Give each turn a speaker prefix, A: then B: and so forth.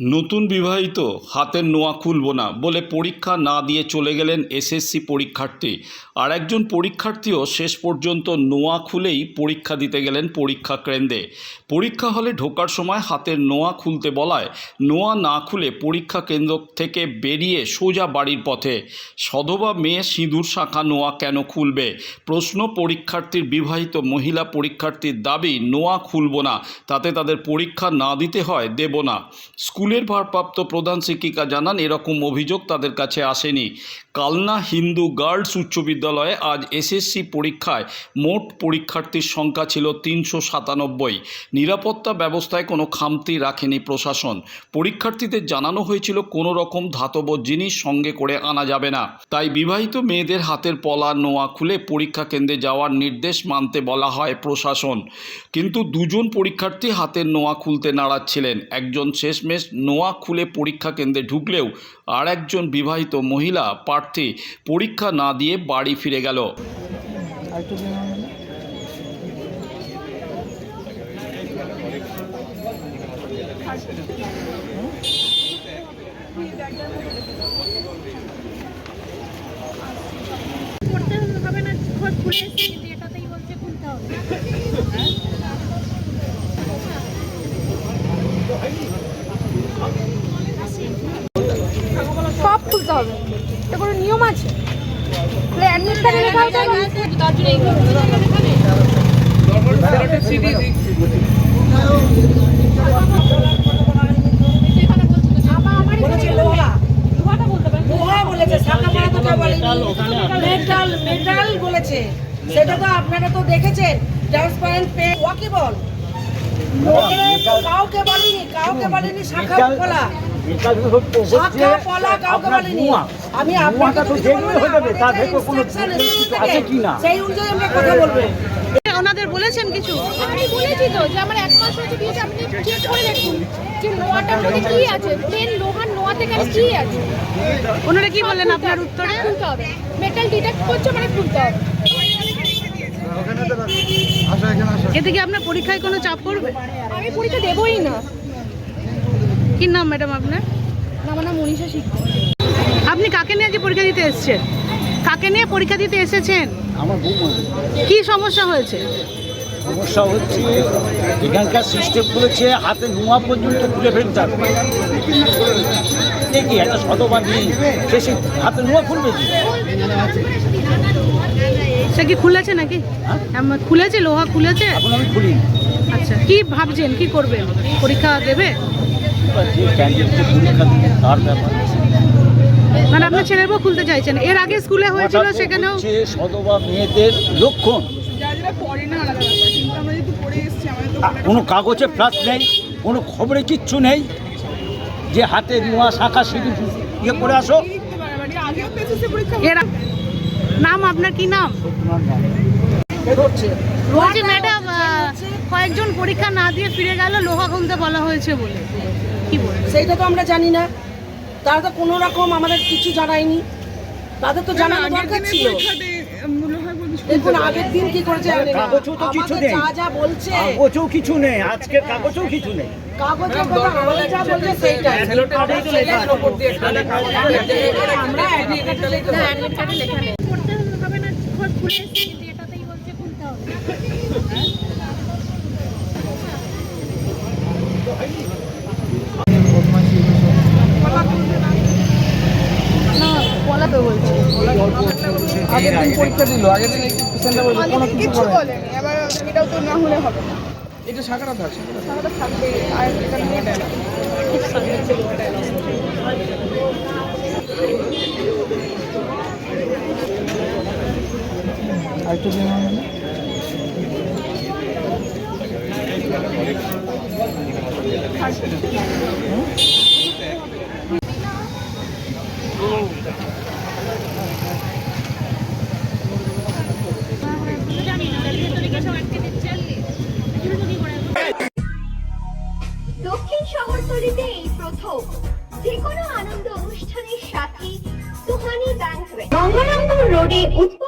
A: নতুন বিবাহিত হাতের নোয়া খুলব না বলে পরীক্ষা না দিয়ে চলে গেলেন এসএসসি পরীক্ষার্থী। আর একজন পরীক্ষার্থীও শেষ পর্যন্ত নোয়া খুলেই পরীক্ষা দিতে গেলেন পরীক্ষা কেন্দ্রে। পরীক্ষা হলে ঢোকার সময় হাতের নোয়া খুলতে বলায় নোয়া না খুলে পরীক্ষা কেন্দ্র থেকে বেরিয়ে সোজা বাড়ির পথে। সধবা মেয়ে সিঁদুর শাখা নোয়া কেন খুলবে? প্রশ্ন পরীক্ষার্থীর বিবাহিত মহিলা পরীক্ষার্থীর দাবি, নোয়া খুলব না, তাতে তাদের পরীক্ষা না দিতে হয়, দেব না। স্কুলের ভারপ্রাপ্ত প্রধান শিক্ষিকা জানান, এরকম অভিযোগ তাদের কাছে আসেনি। কালনা হিন্দু গার্লস উচ্চ বিদ্যালয়ে আজ এসএসসি পরীক্ষায় মোট পরীক্ষার্থীর সংখ্যা ছিল তিনশো সাতানব্বই। নিরাপত্তা ব্যবস্থায় কোনো খামতি রাখেনি প্রশাসন। পরীক্ষার্থীদের জানানো হয়েছিল, কোনো রকম ধাতব জিনিস সঙ্গে করে আনা যাবে না। তাই বিবাহিত মেয়েদের হাতের পলা, নোয়া খুলে পরীক্ষা কেন্দ্রে যাওয়ার নির্দেশ মানতে বলা হয় প্রশাসন। কিন্তু দুজন পরীক্ষার্থী হাতের নোয়া খুলতে নাড়াচ্ছিলেন একজন শেষমেশ নোয়া খুলে পরীক্ষা কেন্দ্রে ঢুকলেও আর একজন বিবাহিত মহিলা প্রার্থী পরীক্ষা না দিয়ে বাড়ি ফিরে গেল?
B: করতে হবে না ঘর খুলে এসেছি কিন্তু এটাতেই বলছে খুলতে হবে সব খুলতে হবে এটা কোনো নিয়ম আছে অ্যাডমিট কার্ডে লেখা আছে তার জন্য এইগুলো খুলতে হবে এখানে এখানে বলছে তো, আবার আমারই
C: বলেছে লোহা
B: লোহাটা বলতে পারেন
C: লোহা বলেছে শাখা পড়া তো কেউ বলেনি সেটা তো আপনারা তো দেখেছেন। ট্রান্সপারেন্ট পে ওয়াকিবল কাউকে বলেনি কাউকে বলেনি শাখা আমি
D: ওনাদের বলেছেন কিছু?
B: আমি বলেছি তো যে আমার এক মাস হয়েছে দিয়েছে আপনি চেক করে দেখুন যে নোয়াটার মধ্যে কি আছে প্লেন লোহার নোয়া থেকে কি আছে।
D: ওনারা কি বললেন আপনার উত্তরে?
B: খুলতে হবে। মেটাল ডিটেক্ট করছে মানে খুলতে হবে।
D: এতে কি আপনার পরীক্ষায় কোনো চাপ পড়বে?
B: আমি পরীক্ষা দেবই না।
D: কি নাম ম্যাডাম আপনার?
B: আমার নাম মনীষা শিক্ষক
D: আপনি কাকে নিয়ে আজকে পরীক্ষা দিতে এসেছেন? কাকে নিয়ে পরীক্ষা দিতে এসেছেন?
E: আমার
D: কি সমস্যা হয়েছে?
E: সমস্যা হচ্ছে এখানকার সিস্টেম করেছে হাতে নোয়া পর্যন্ত খুলে ফেলতে হবে। দেখি একটা শতবার নেই সে হাতে নোয়া খুলবে কি?
D: সে কি খুলেছে নাকি?
E: হ্যাঁ?
D: খুলেছে? লোহা খুলেছে?
E: এখন
D: আচ্ছা কি ভাবছেন? কি করবেন? পরীক্ষা দেবে? মানে আপনার ছেলের বউ খুলতে চাইছেন। এর আগে স্কুলে হয়েছিল
E: হঠাৎ
D: সেখানেও
E: হচ্ছে সদবা মেয়েদের লক্ষণ। কোনো কাগজে নেই কোনো খবরে কিচ্ছু নেই। যে হাতে নোয়া শাখা সিঁদুর ইয়ে করে আসো।
D: এর নাম আপনার কি নাম? বলছি ম্যাডাম কয়েকজন পরীক্ষা না দিয়ে ফিরে গেল লোহা খুলতে বলা হয়েছে বলে। কি বলে
C: সেইটা তো আমরা জানি না। তারা তো কোনো রকম আমাদের কিছু জানায়নি। তাদের তো জানানো দরকার ছিল। দেখুন আগের দিন কি করেছে
E: কাগজও তো কিছু নেই।
C: যা যা বলছে।
E: কাগজও কিছু নেই। আজকের কাগজও কিছু নেই।
C: কাগজের কথা আমাদের যা বলছে সেইটাই। আমরা লিখে দেবো।
B: করতে হবে না ঘর খুলে এসেছি কিন্তু এটাতেই বলছে খুলতে হবে
F: আগের দিন পরীক্ষা দিল আগের দিন পেশেন্টটা বলছে কোনো কিছু করে
G: বলেনি আবার এটাও তো না হলে হবে
F: এটা শাখাটা থাক শাখাটা থাক।
G: তাহলে থাকবেই আর এটা নিয়ে দেয় না?
B: জানি না তার ভেতরে কিছু আটকে দিচ্ছে এগুলো কি করে
H: দক্ষিণ শহরতলিতে এই প্রথম যে কোনো আনন্দ অনুষ্ঠানের সাথে গঙ্গারামপুর রোডে উৎপল দত্ত